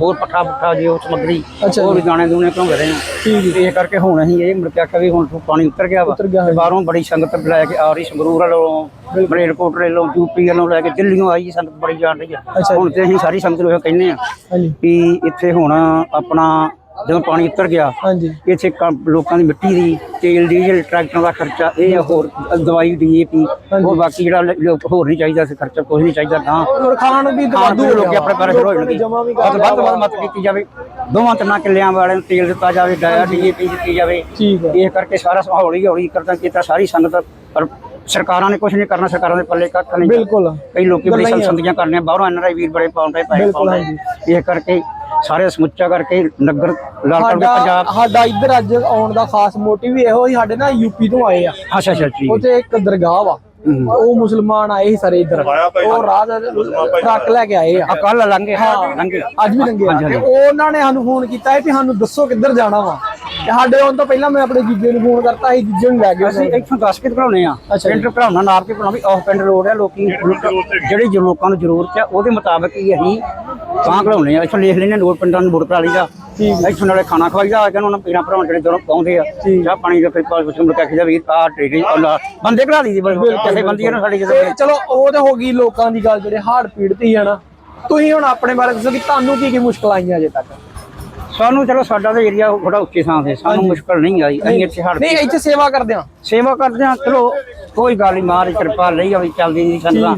ਹੋਰ ਪੱਠਾ ਪੁੱਠਾ ਜੇ ਉਹ ਸਮੱਗਰੀ ਅੱਛਾ ਹੋਰ ਦਾਣੇ ਦੂਣੇ ਘਲਾਉਂਦੇ ਰਹੇ ਹਾਂ। ਠੀਕ ਇਹ ਕਰਕੇ ਹੁਣ ਅਸੀਂ ਇਹ ਮੁੜ ਕੇ ਆਖਿਆ ਵੀ ਹੁਣ ਤੋਂ ਪਾਣੀ ਉਤਰ ਗਿਆ ਵਾ। ਉਤਰ ਗਿਆ ਹੈ। ਤੇ ਬਾਹਰੋਂ ਬੜੀ ਸੰਗਤ ਲੈ ਕੇ ਆ ਰਹੀ ਸੰਗਰੂਰ ਵੱਲੋਂ ਮਰੇਲਕੋਟ ਵੱਲੋਂ ਯੂਪੀ ਵੱਲੋਂ ਲੈ ਕੇ ਦਿੱਲੀੋਂ ਆਈ ਸੰਗਤ ਬੜੀ ਜਾਣ ਰਹੀ ਆ। ਅੱਛਾ ਜੀ। ਹੁਣ ਤੇ ਅਸੀਂ ਸਾਰੀ ਸੰਗਤ ਨੂੰ ਇਹ ਕਹਿੰਦੇ ਆ ਹਾਂਜੀ। ਵੀ ਇੱਥੇ ਹੁਣ ਆਪਣਾ ਜਦੋਂ ਪਾਣੀ ਉਤਰ ਗਿਆ ਹਾਂਜੀ। ਇੱਥੇ ਕੰਮ- ਲੋਕਾਂ ਦੀ ਮਿੱਟੀ ਦੀ ਤੇਲ ਡੀਜ਼ਲ ਟਰੈਕਟਰਾਂ ਦਾ ਖਰਚਾ ਇਹ ਆ, ਹੋਰ ਦਵਾਈ ਡੀਏਪੀ ਹੋਰ ਬਾਕੀ ਜਿਹੜਾ ਲ- ਲੋਕ ਹੋਰ ਨਹੀਂ ਚਾਹੀਦਾ ਸੀ ਖਰਚਾ ਕੁਝ ਨਹੀਂ ਚਾਹੀਦਾ ਤਾਂ ਔਰ ਖਾਣ ਵੀ ਖਾਣ ਵਾਧੂ ਪੀਣ ਲੋਕੀ ਆਪਣੇ ਪੈਰਾਂ ਲੋਕਾਂ ਦੀ ਜਮਾਂ ਵੀ ਜਾਣਗੇ ਵੱਧ ਵੱਧ ਵੱਧ ਮਤ ਕੀਤੀ ਜਾਵੇ। ਦੋਵਾਂ ਤਿੰਨਾਂ ਕਿੱਲਿਆਂ ਵਾਲਿਆਂ ਨੂੰ ਤੇਲ ਦਿੱਤਾ ਜਾਵੇ ਡਾਇਆ ਡੀਏਪੀ ਦਿੱਤੀ ਜਾਵੇ। ਠੀਕ ਹੈ ਇਹ ਕਰਕੇ ਸਾਰਾ ਹੌਲੀ ਹੌਲੀ ਕਰਦਾ ਕੀਤਾ ਸਾਰੀ ਸੰਗਤ ਪਰ ਸਰਕਾਰਾਂ ਨੇ ਕੁਝ ਨਹੀਂ ਕਰਨਾ ਸਰਕਾਰਾਂ ਦੇ ਪੱਲੇ ਕੱਖ ਨਹੀਂ। ਬਿਲਕੁਲ। ਕਈ ਲੋਕੀ ਬੜੀ। ਸੰਸਦੀਆਂ ਕਰਨੇ ਬਾਹਰੋਂ ਐਨਆਰਆਈ ਵੀਰ ਬੜੇ ਪਾਉਂਦੇ ਪੈਸੇ ਬਿਲਕੁਲ, ਪਾਉਂਦੇ ਇਹ ਕਰਕੇ ਸਾਰੇ ਸਮੁੱਚਾ ਕਰਕੇ ਨਗਰ ਲਾਲ ਕਰਕੇ ਸਾਡਾ ਪੰਜਾਬ ਸਾਡਾ ਇੱਧਰ ਅੱਜ ਆਉਣ ਦਾ ਖਾਸ ਮੋਟਿਵ ਇਹੋ ਹੀ ਸਾਡੇ ਨਾ ਯੂਪੀ ਤੋਂ ਆਏ ਆ। ਅੱਛਾ ਅੱਛਾ ਠੀਕ ਉੱਥੇ ਇੱਕ ਦਰਗਾਹ ਵਾ। ਉਹ ਮੁਸਲਮਾਨ ਆਏ ਸੀ ਸਾਰੇ ਇੱਧਰ। ਉਹ ਰਾਤ ਟਰੱਕ ਲੈ ਕੇ ਆਏ ਆ। ਕੱਲ ਲੰਘੇ। ਲੰਘੇ? ਅੱਜ ਵੀ ਲੰਘੇ ਆ। ਤੇ ਉਹਨਾਂ ਨੇ ਸਾਨੂੰ ਫੋਨ ਕੀਤਾ ਹੈ ਵੀ ਸਾਨੂੰ ਦੱਸੋ ਕਿੱਧਰ ਜਾਣਾ ਵਾ। ਤੇ ਸਾਡੇ ਆਉਣ ਤੋਂ ਪਹਿਲਾਂ ਮੈਂ ਆਪਣੇ ਜੀਜੇ ਨੂੰ ਫੋਨ ਕਰਤਾ ਸੀ ਜੀਜੇ ਨੂੰ ਲੈ ਗਏ ਅਸੀਂ ਇੱਥੋਂ ਦੱਸ ਕੇ ਆ। ਪਿੰਡ ਘਲਾਉਣਾ ਨਾਪ ਕੇ ਵੀ ਆਹ ਪਿੰਡ ਰੋਡ ਆ ਲੋਕੀ ਜਿਹੜੀ ਲੋਕਾਂ ਨੂੰ ਜ਼ਰੂਰਤ ਆ ਉਹਦੇ ਮੁਤਾਬਕ ਹੀ ਅਸੀਂ ਤਾਂ ਘਲਾਉਣੇ ਆ ਇੱਥੋਂ ਲਿਖ ਲੈਣੇ ਨੋਟ ਪਿੰਡਾਂ ਨੂੰ ਵੋਟ ਕਰਾ ਲਈਦਾ। ਇੱਥੋਂ ਨਾਲੇ ਖਾਣਾ ਖਵਾਈਦਾ ਆ ਕੇ ਉਹਨਾਂ ਪੀਣਾ ਭਰਾਉਣ ਜਿਹੜੇ ਦੋਨੋਂ ਪਾਉਂਦੇ ਆ। ਚਾਹ ਪਾਣੀ ਦਾ ਫਿਰ ਪਾਸ ਪੁੱਛਣ ਮੁੜ ਕੇ ਵੀ ਆ ਟੇਰੀ ਬੰਦੇ ਘਲਾ ਦੀ ਕਿਸੇ ਬੰਦੀ ਨੇ ਸਾਡੀ ਤੇ ਚਲੋ ਉਹ ਤੇ ਹੋ ਗਈ ਲੋਕਾਂ ਦੀ ਗੱਲ ਜਿਹੜੇ ਹਾਰਟ ਪੀੜਤ ਆ ਨਾ। ਤੁਸੀਂ ਹੁਣ ਆਪਣੇ ਬਾਰੇ ਦੱਸੋ ਕਿ ਤੁਹਾਨੂੰ ਕੀ ਕੀ ਮੁਸ਼ਕਲ ਆਈਆਂ ਅਜੇ ਤੱਕ? ਸਾਨੂੰ ਚਲੋ ਸਾਡਾ ਤਾਂ ਏਰੀਆ ਬੜਾ ਉੱਚੀ ਥਾਂ ਤੇ ਸਾਨੂੰ ਮੁਸ਼ਕਲ ਨਹੀਂ ਆਈ ਅਸੀਂ ਇੱਥੇ ਹੜ ਨਹੀਂ ਇੱਥੇ ਸੇਵਾ ਕਰਦੇ ਆ ਸੇਵਾ ਕਰਦੇ ਆ ਚਲੋ ਕੋਈ ਗੱਲ ਨਹੀਂ ਮਾਰ ਕਿਰਪਾ ਲਈ ਆ ਵੀ ਚੱਲਦੀ ਨਹੀਂ ਸੰਦਾ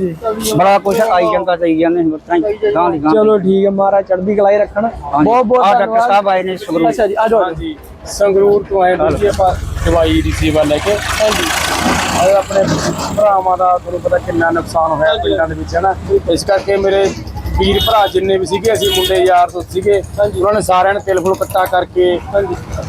ਬੜਾ ਕੁਛ ਆਈ ਜਾਂਦਾ ਤੇ ਜਾਂਦੇ ਬਤਾਈ ਗਾਂ ਦੀ ਗਾਂ ਚਲੋ ਠੀਕ ਹੈ ਮਹਾਰਾਜ ਚੜ੍ਹਦੀ ਕਲਾਈ ਰੱਖਣ। ਬਹੁਤ ਬਹੁਤ ਆ ਡਾਕਟਰ ਸਾਹਿਬ ਆਏ ਨੇ ਸਗਰੂ ਅੱਛਾ ਜੀ ਆ ਜਾਓ। ਜੀ ਸੰਗਰੂਰ ਤੋਂ ਆਏ ਜੀ ਆਪਾਂ ਦਵਾਈ ਦੀ ਸੇਵਾ ਲੈ ਕੇ। ਹਾਂਜੀ। ਆਏ ਆਪਣੇ ਭਰਾਵਾਂ ਦਾ ਤੁਹਾਨੂੰ ਪਤਾ ਕਿੰਨਾ ਨੁਕਸਾਨ ਹੋਇਆ ਪਿੰਡਾਂ ਦੇ ਵਿੱਚ ਹੈ ਨਾ ਇਸ ਕਰਕੇ ਮੇਰੇ ਵੀਰ ਭਰਾ ਜਿੰਨੇ ਵੀ ਸੀਗੇ ਅਸੀਂ ਮੁੰਡੇ ਯਾਰ ਦੋਸਤ ਸੀਗੇ ਉਹਨਾਂ ਨੇ ਸਾਰਿਆਂ ਨੇ ਤਿਲ ਫੁਲ ਇਕੱਠਾ ਕਰਕੇ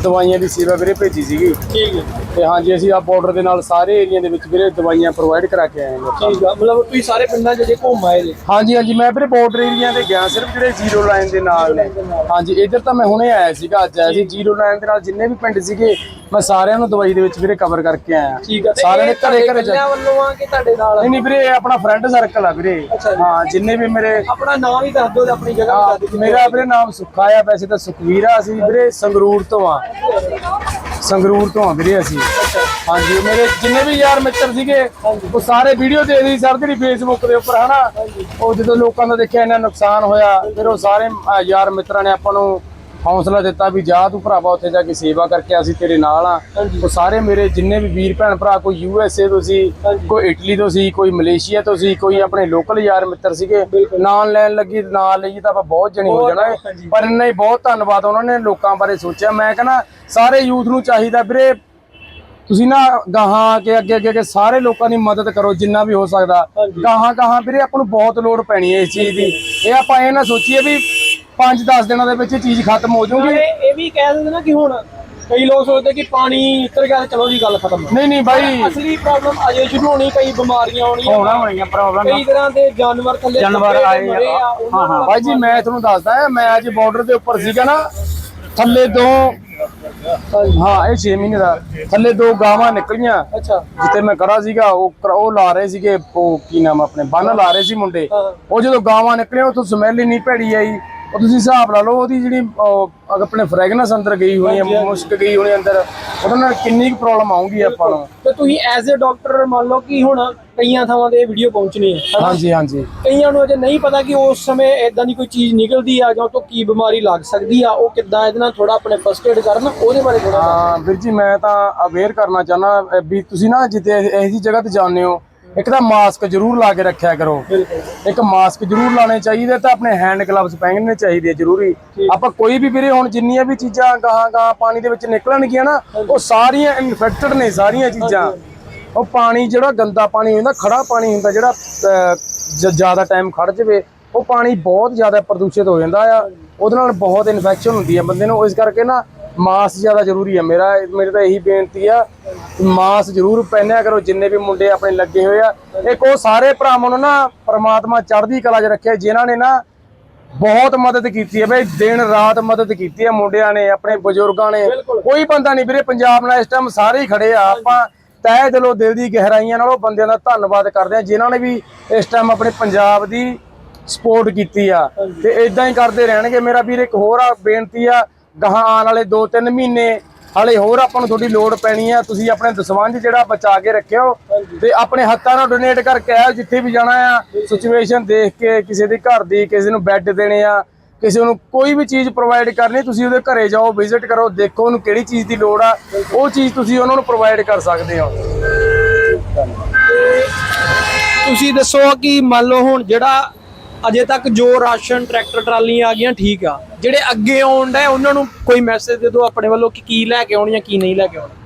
ਦਵਾਈਆਂ ਦੀ ਸੇਵਾ ਵੀਰੇ ਭੇਜੀ ਸੀਗੀ। ਠੀਕ ਹੈ। ਤੇ ਹਾਂਜੀ ਅਸੀਂ ਆ ਬਾਰਡਰ ਦੇ ਨਾਲ ਸਾਰੇ ਏਰੀਆ ਦੇ ਵਿੱਚ ਵੀਰੇ ਦਵਾਈਆਂ ਪ੍ਰੋਵਾਈਡ ਕਰਾ ਕੇ ਆਏ ਹਾਂ। ਠੀਕ ਆ ਮਤਲਬ ਤੁਸੀਂ ਸਾਰੇ ਪਿੰਡਾਂ 'ਚ ਜੇ ਘੁੰਮ ਆਏ ਜੇ ਹਾਂਜੀ ਹਾਂਜੀ ਮੈਂ ਵੀਰੇ ਬਾਰਡਰ ਏਰੀਆ ਤੇ ਗਿਆ ਸਿਰਫ ਜਿਹੜੇ ਜ਼ੀਰੋ ਲਾਈਨ ਦੇ ਨਾਲ ਨੇ। ਹਾਂਜੀ ਇੱਧਰ ਤਾਂ ਮੈਂ ਹੁਣੇ ਆਇਆ ਸੀਗਾ ਅੱਜ ਆਇਆ ਸੀ। ਜ਼ੀਰੋ ਲਾਈਨ ਦੇ ਨਾਲ ਜਿੰਨੇ ਵੀ ਪਿੰਡ ਸੀਗੇ ਮੈਂ ਸਾਰਿਆਂ ਨੂੰ ਦਵਾਈ ਦੇ ਵਿੱਚ ਵੀਰੇ ਕਵਰ ਕਰਕੇ ਆਇਆ। ਠੀਕ ਆ ਸਾਰਿਆਂ ਨੇ ਘਰੇ ਘਰੇ ਜਾ ਜਾ ਵੱਲੋਂ ਆ ਕਿ ਤੁਹਾਡੇ ਨਾਲ? ਨਹੀਂ ਨਹੀਂ ਵੀਰੇ ਇਹ ਆਪਣਾ ਫਰੈਂਡ ਸਰਕਲ ਆ ਵੀਰੇ। ਹਾਂ ਜਿੰਨੇ ਵੀ ਮੇਰੇ ਆਪਣਾ ਨਾਮ ਹੀ ਦੱਸ ਦਿਓ ਤੇ ਆਪਣੀ ਜਗ੍ਹਾ ਵੀ ਦੱਸ ਦਿਓ। ਮੇਰਾ ਵੀਰੇ ਨਾਮ ਸੁੱਖਾ ਆ ਵੈਸੇ ਤਾਂ ਸੁਖਵੀਰ ਆ ਅਸੀਂ ਵੀਰੇ ਸੰਗਰੂਰ ਤੋਂ ਆ। ਸੰਗਰੂਰ ਤੋਂ ਆ ਵੀਰੇ ਅਸੀਂ। ਹਾਂਜੀ ਮੇਰੇ ਜਿੰਨੇ ਵੀ ਯਾਰ ਮਿੱਤਰ ਸੀਗੇ ਉਹ ਸਾਰੇ ਵੀਡੀਓ ਦੇਖਦੇ ਸੀ ਸਰ ਜਿਹੜੀ ਫੇਸਬੁੱਕ ਦੇ ਉੱਪਰ ਹਨਾ? ਉਹ ਜਦੋਂ ਲੋਕਾਂ ਦਾ ਦੇਖਿਆ ਇੰਨਾ ਨੁਕਸਾਨ ਹੋਇਆ ਫਿਰ ਉਹ ਸਾਰੇ ਅਹ, ਯਾਰ ਮਿੱਤਰਾਂ ਨੇ ਆਪਾਂ ਨੂੰ ਹੌਸਲਾ ਦਿੱਤਾ ਵੀ ਜਾ ਤੂੰ ਭਰਾਵਾ ਉੱਥੇ ਜਾ ਕੇ ਸੇਵਾ ਕਰਕੇ ਅਸੀਂ ਤੇਰੇ ਨਾਲ ਆ। ਉਹ ਸਾਰੇ ਮੇਰੇ ਜਿੰਨੇ ਵੀ ਵੀਰ ਭੈਣ ਭਰਾ ਕੋਈ ਯੂ ਐਸ ਏ ਤੋਂ ਸੀ ਕੋਈ ਇਟਲੀ ਤੋਂ ਸੀ ਕੋਈ ਮਲੇਸ਼ੀਆ ਤੋਂ ਸੀ ਕੋਈ ਆਪਣੇ ਲੋਕਲ ਯਾਰ ਮਿੱਤਰ ਸੀਗੇ ਨਾਲ ਲੈਣ ਲੱਗੀ ਨਾਲ ਲਈ ਤਾਂ ਆਪਾਂ ਬਹੁਤ ਜਣੇ ਹੋ ਜਾਣਾ। ਪਰ ਇੰਨਾ ਹੀ ਬਹੁਤ ਧੰਨਵਾਦ ਉਹਨਾਂ ਨੇ ਲੋਕਾਂ ਬਾਰੇ ਸੋਚਿਆ। ਮੈਂ ਕਹਿੰਦਾ ਸਾਰੇ ਯੂਥ ਨੂੰ ਚਾਹੀਦਾ ਵੀਰੇ ਤੁਸੀਂ ਨਾ ਗਾਹਾਂ ਕੇ ਅੱਗੇ ਅੱਗੇ ਅੱਗੇ ਸਾਰੇ ਲੋਕਾਂ ਦੀ ਮਦਦ ਕਰੋ ਜਿੰਨਾ ਵੀ ਹੋ ਸਕਦਾ। ਗਾਹਾਂ ਗਾਹਾਂ ਵੀਰੇ ਆਪਾਂ ਨੂੰ ਬਹੁਤ ਲੋੜ ਪੈਣੀ ਹੈ ਇਸ ਚੀਜ਼ ਦੀ। ਇਹ ਆਪਾਂ ਇਹ ਨਾ ਸੋਚੀਏ ਵੀ 5-10 ਦਿਨਾਂ ਦੇ ਵਿੱਚ ਇਹ ਚੀਜ਼ ਖਤਮ ਹੋ ਜਾਊਗੀ। ਇਹ ਇਹ ਵੀ ਕਹਿ ਦਿੰਦੇ ਨਾ ਕਿ ਹੁਣ ਕਈ ਲੋਕ ਸੋਚਦੇ ਕਿ ਪਾਣੀ ਉਤਰ ਗਿਆ ਤੇ ਚਲੋ ਜੀ ਗੱਲ ਖਤਮ। ਨਹੀਂ ਨਹੀਂ ਬਾਈ। ਅਸਲੀ ਪ੍ਰੋਬਲਮ ਅਜੇ ਸ਼ੁਰੂ ਹੋਣੀ ਕਈ ਬਿਮਾਰੀਆਂ ਆਉਣੀਆਂ ਹੋਣਾ ਹੋਣੀਆਂ ਪ੍ਰੋਬਲਮ ਕਈ ਤਰ੍ਹਾਂ ਦੇ ਜਾਨਵਰ ਥੱਲੇ ਜਾਨਵਰ ਆਏ ਹਾਂ, ਹਾਂ। ਬਾਈ ਜੀ ਮੈਂ ਤੁਹਾਨੂੰ ਦੱਸਦਾ ਮੈਂ ਅੱਜ ਬਾਰਡਰ ਦੇ ਉੱਪਰ ਸੀਗਾ ਨਾ ਥੱਲੇ ਦੋ ਹਾਂ ਇਹ 6 ਮਹੀਨੇ ਦਾ। ਥੱਲੇ ਦੋ ਗਾਵਾਂ ਨਿਕਲੀਆਂ। ਅੱਛਾ। ਜਿੱਤੇ ਮੈਂ ਖੜਾ ਸੀਗਾ ਉਹ ਕਰ- ਉਹ ਲਾ ਰਹੇ ਸੀਗੇ ਉਹ ਕੀ ਨਾਮ ਆਪਣੇ ਬੰਨ ਲਾ ਰਹੇ ਸੀ ਮੁੰਡੇ। ਉਹ ਜਦੋਂ ਗਾਵਾਂ ਨਿਕਲੀਆਂ ਉੱਥੋਂ ਸਮੈਲ ਇੰਨੀ ਭੈੜੀ ਆਈ। ਉਹ ਤੁਸੀਂ ਹਿਸਾਬ ਲਾ ਲਓ ਉਹਦੀ ਜਿਹੜੀ ਆਪਣੇ ਫ੍ਰੈਗਨੈਂਸ ਅੰਦਰ ਗਈ ਹੋਣੀ ਹੈ ਮੁਸ਼ਕ ਗਈ ਹੋਣੀ ਅੰਦਰ ਉਹਦੇ ਨਾਲ ਕਿੰਨੀ ਕੁ ਪ੍ਰੋਬਲਮ ਆਉਂਗੀ ਆਪਾਂ ਨੂੰ? ਤੇ ਤੁਸੀਂ ਐਜ਼ ਅ ਡਾਕਟਰ ਮੰਨ ਲਓ ਕਿ ਹੁਣ ਕਈਆਂ ਥਾਵਾਂ ਤੇ ਇਹ ਵੀਡੀਓ ਪਹੁੰਚਣੀ ਹੈ ਹਾਂਜੀ ਹਾਂਜੀ। ਕਈਆਂ ਨੂੰ ਅਜੇ ਨਹੀਂ ਪਤਾ ਕਿ ਉਸ ਸਮੇਂ ਇਦਾਂ ਦੀ ਕੋਈ ਚੀਜ਼ ਨਿਕਲਦੀ ਆ ਜਾਂ ਉਹ ਤੋਂ ਕੀ ਬਿਮਾਰੀ ਲੱਗ ਸਕਦੀ ਆ ਉਹ ਕਿੱਦਾਂ ਇਹਦੇ ਨਾਲ ਥੋੜਾ ਆਪਣੇ ਫਸਟ ਏਡ ਕਰਨ ਉਹਦੇ ਬਾਰੇ ਥੋੜਾ ਹਾਂ ਵੀਰ ਜੀ ਮੈਂ ਤਾਂ ਅਵੇਅਰ ਕਰਨਾ ਚਾਹਨਾ ਵੀ ਤੁਸੀਂ ਨਾ ਜਿੱਤੇ ਇਹੋ ਜਿਹੀ ਜਗ੍ਹਾ ਤੇ ਜਾਂਦੇ ਹੋ ਇੱਕ ਤਾਂ ਮਾਸਕ ਜ਼ਰੂਰ ਲਾ ਕੇ ਰੱਖਿਆ ਕਰੋ। ਇੱਕ ਮਾਸਕ ਜ਼ਰੂਰ ਲਾਣੇ ਚਾਹੀਦੇ ਤਾਂ ਆਪਣੇ ਹੈਂਡ ਗਲਵਸ ਪਹਿਨਣੇ ਚਾਹੀਦੇ ਆ ਜ਼ਰੂਰੀ। ਆਪਾਂ ਕੋਈ ਵੀ ਵੀਰੇ ਹੁਣ ਜਿੰਨੀਆਂ ਵੀ ਚੀਜ਼ਾਂ ਗਾਹਾਂ ਗਾਹਾਂ ਪਾਣੀ ਦੇ ਵਿੱਚ ਨਿਕਲਣਗੀਆਂ ਨਾ ਉਹ ਸਾਰੀਆਂ ਇਨਫੈਕਟਡ ਨੇ ਸਾਰੀਆਂ ਚੀਜ਼ਾਂ। ਉਹ ਪਾਣੀ ਜਿਹੜਾ ਗੰਦਾ ਪਾਣੀ ਹੁੰਦਾ ਖੜਾ ਪਾਣੀ ਹੁੰਦਾ ਜਿਹੜਾ ਜ਼ਿਆਦਾ ਟਾਈਮ ਖੜ ਜਾਵੇ ਉਹ ਪਾਣੀ ਬਹੁਤ ਜ਼ਿਆਦਾ ਪ੍ਰਦੂਸ਼ਿਤ ਹੋ ਜਾਂਦਾ ਆ। ਉਹਦੇ ਨਾਲ ਬਹੁਤ ਇਨਫੈਕਸ਼ਨ ਹੁੰਦੀ ਹੈ ਬੰਦੇ ਨੂੰ। ਇਸ ਕਰਕੇ ਨਾ ਮਾਸਕ ਜ਼ਿਆਦਾ ਜ਼ਰੂਰੀ ਹੈ ਮੇਰਾ ਮੇਰੇ ਤਾਂ ਇਹੀ ਬੇਨਤੀ ਆ ਮਾਸਕ ਜ਼ਰੂਰ ਪਹਿਨਿਆ ਕਰੋ ਜਿੰਨੇ ਵੀ ਮੁੰਡੇ ਆਪਣੇ ਲੱਗੇ ਹੋਏ ਆ। ਇੱਕ ਉਹ ਸਾਰੇ ਭਰਾਵਾਂ ਨੂੰ ਨਾ ਪ੍ਰਮਾਤਮਾ ਚੜ੍ਹਦੀ ਕਲਾ 'ਚ ਰੱਖਿਆ ਜਿਨ੍ਹਾਂ ਨੇ ਨਾ ਬਹੁਤ ਮਦਦ ਕੀਤੀ ਹੈ ਬਈ ਦਿਨ ਰਾਤ ਮਦਦ ਕੀਤੀ ਹੈ ਮੁੰਡਿਆਂ ਨੇ ਆਪਣੇ ਬਜ਼ੁਰਗਾਂ ਨੇ। ਕੋਈ ਬੰਦਾ ਨਹੀਂ ਵੀਰੇ ਪੰਜਾਬ ਨਾਲ ਇਸ ਟਾਈਮ ਸਾਰੇ ਹੀ ਖੜੇ ਆ। ਆਪਾਂ ਤਹਿ ਦਿਲੋਂ ਦਿਲ ਦੀ ਗਹਿਰਾਈਆਂ ਨਾਲ ਉਹ ਬੰਦਿਆਂ ਦਾ ਧੰਨਵਾਦ ਕਰਦੇ ਆ ਜਿਨ੍ਹਾਂ ਨੇ ਵੀ ਇਸ ਟਾਈਮ ਆਪਣੇ ਪੰਜਾਬ ਦੀ ਸਪੋਰਟ ਕੀਤੀ ਆ। ਤੇ ਇਦਾਂ ਹੀ ਕਰਦੇ ਰਹਿਣਗੇ। ਮੇਰਾ ਵੀਰ ਇੱਕ ਹੋਰ ਆ ਬੇਨਤੀ ਆ ਗਾਹਾਂ ਆਉਣ ਵਾਲੇ 2-3 ਮਹੀਨੇ ਹਾਲੇ ਹੋਰ ਆਪਾਂ ਨੂੰ ਤੁਹਾਡੀ ਲੋੜ ਪੈਣੀ ਆ ਤੁਸੀਂ ਆਪਣੇ ਦਸਵੰਜ ਜਿਹੜਾ ਬਚਾ ਕੇ ਰੱਖਿਓ ਤੇ ਆਪਣੇ ਹੱਥਾਂ ਨਾਲ ਡੋਨੇਟ ਕਰਕੇ ਆਓ ਜਿੱਥੇ ਵੀ ਜਾਣਾ ਆ। ਸਿਚੁਏਸ਼ਨ ਦੇਖ ਕੇ ਕਿਸੇ ਦੇ ਘਰ ਦੀ ਕਿਸੇ ਨੂੰ ਬੈੱਡ ਦੇਣੇ ਆ ਕਿਸੇ ਨੂੰ ਕੋਈ ਵੀ ਚੀਜ਼ ਪ੍ਰੋਵਾਈਡ ਕਰਨੀ ਤੁਸੀਂ ਉਹਦੇ ਘਰੇ ਜਾਓ ਵਿਜ਼ਿਟ ਕਰੋ ਦੇਖੋ ਉਹਨੂੰ ਕਿਹੜੀ ਚੀਜ਼ ਦੀ ਲੋੜ ਆ ਉਹ ਚੀਜ਼ ਤੁਸੀਂ ਉਹਨਾਂ ਨੂੰ ਪ੍ਰੋਵਾਈਡ ਕਰ ਸਕਦੇ ਹੋ। ਤੁਸੀਂ ਦੱਸੋ ਕਿ ਮੰਨ ਲਓ ਹੁਣ ਜਿਹੜਾ ਅਜੇ ਤੱਕ ਜੋ ਰਾਸ਼ਨ ਟਰੈਕਟਰ ਟਰਾਲੀਆਂ ਆ ਗਈਆਂ ਠੀਕ ਆ। ਜਿਹੜੇ ਅੱਗੇ ਆਉਣ ਦਾ ਉਹਨਾਂ ਨੂੰ ਕੋਈ ਮੈਸੇਜ ਦੇ ਦਿਓ ਆਪਣੇ ਵੱਲੋਂ ਕਿ ਕੀ ਲੈ ਕੇ ਆਉਣੀ ਆ ਕੀ ਨਹੀਂ ਲੈ ਕੇ ਆਉਣਾ।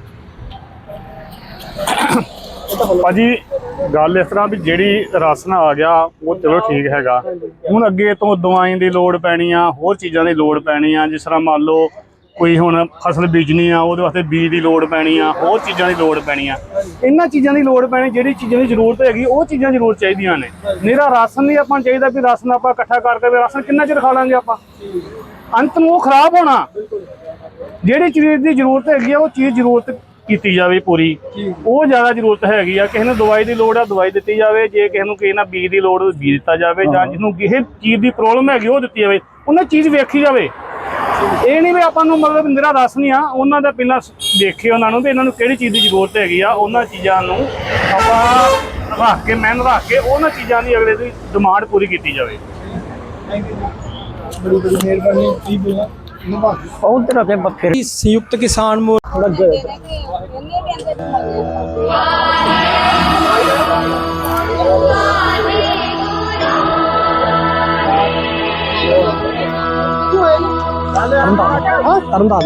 ਭਾਜੀ, ਗੱਲ ਇਸ ਤਰ੍ਹਾਂ ਵੀ ਜਿਹੜੀ ਰਾਸ਼ਨ ਆ ਗਿਆ, ਉਹ ਚਲੋ ਠੀਕ ਹੈਗਾ। ਹੁਣ ਅੱਗੇ ਤੋਂ ਦਵਾਈਆਂ ਦੀ ਲੋੜ ਪੈਣੀ ਆ, ਹੋਰ ਚੀਜ਼ਾਂ ਦੀ ਲੋੜ ਪੈਣੀ ਆ, ਜਿਸ ਤਰ੍ਹਾਂ ਮੰਨ ਲਓ ਕੋਈ ਹੁਣ ਫਸਲ ਬੀਜਣੀ ਆ ਉਹਦੇ ਵਾਸਤੇ ਬੀਜ ਦੀ ਲੋੜ ਪੈਣੀ ਆ ਹੋਰ ਚੀਜ਼ਾਂ ਦੀ ਲੋੜ ਪੈਣੀ ਆ। ਇਹਨਾਂ ਚੀਜ਼ਾਂ ਦੀ ਲੋੜ ਪੈਣੀ ਜਿਹੜੀ ਚੀਜ਼ਾਂ ਦੀ ਜ਼ਰੂਰਤ ਹੈਗੀ ਉਹ ਚੀਜ਼ਾਂ ਜ਼ਰੂਰ ਚਾਹੀਦੀਆਂ ਨੇ। ਨਿਹਰਾ ਰਾਸ਼ਨ ਨਹੀਂ ਆਪਾਂ ਚਾਹੀਦਾ ਵੀ ਰਾਸ਼ਨ ਆਪਾਂ ਇਕੱਠਾ ਕਰਕੇ ਵੀ ਰਾਸ਼ਨ ਕਿੰਨਾ ਚਿਰ ਖਾ ਲਾਂਗੇ ਆਪਾਂ? ਅੰਤ ਨੂੰ ਉਹ ਖਰਾਬ ਹੋਣਾ। ਜਿਹੜੀ ਚੀਜ਼ ਦੀ ਜ਼ਰੂਰਤ ਹੈਗੀ ਆ ਉਹ ਚੀਜ਼ ਜ਼ਰੂਰਤ ਕੀਤੀ ਜਾਵੇ ਪੂਰੀ। ਉਹ ਜ਼ਿਆਦਾ ਜ਼ਰੂਰਤ ਹੈਗੀ ਆ ਕਿਸੇ ਨੂੰ ਦਵਾਈ ਦੀ ਲੋੜ ਆ ਦਵਾਈ ਦਿੱਤੀ ਜਾਵੇ। ਜੇ ਕਿਸੇ ਨੂੰ ਕਿਸੇ ਨਾਲ ਬੀਜ ਦੀ ਲੋੜ ਬੀਜ ਦਿੱਤਾ ਜਾਵੇ ਜਾਂ ਜਿਹਨੂੰ ਕਿਸੇ ਚੀਜ਼ ਦੀ ਪ੍ਰੋਬਲਮ ਹੈਗੀ ਉਹ ਦਿੱਤੀ ਜਾਵੇ। ਉਹਨਾਂ ਚੀਜ਼ ਵੇਖੀ ਜਾਵੇ। ਇਹ ਨਹੀਂ ਵੀ ਆਪਾਂ ਨੂੰ ਮਤਲਬ ਨਿਰਾ ਰਸ ਨਹੀਂ ਆ ਉਹਨਾਂ ਦਾ ਪਹਿਲਾਂ ਦੇਖੇ ਉਹਨਾਂ ਨੂੰ ਵੀ ਇਹਨਾਂ ਨੂੰ ਕਿਹੜੀ ਚੀਜ਼ ਦੀ ਜ਼ਰੂਰਤ ਹੈਗੀ ਆ ਉਹਨਾਂ ਚੀਜ਼ਾਂ ਨੂੰ ਆਪਾਂ ਰੱਖ ਕੇ ਮੈਨ ਰੱਖ ਕੇ ਉਹਨਾਂ ਚੀਜ਼ਾਂ ਦੀ ਅਗਲੇ ਦੀ ਡਿਮਾਂਡ ਪੂਰੀ ਕੀਤੀ ਜਾਵੇ। ਤੇ ਫਿਰ ਕਿ ਸੰਯੁਕਤ ਕਿਸਾਨ ਮੋਰ ਥੋੜਾ ਤਰਨਤਾਰਨ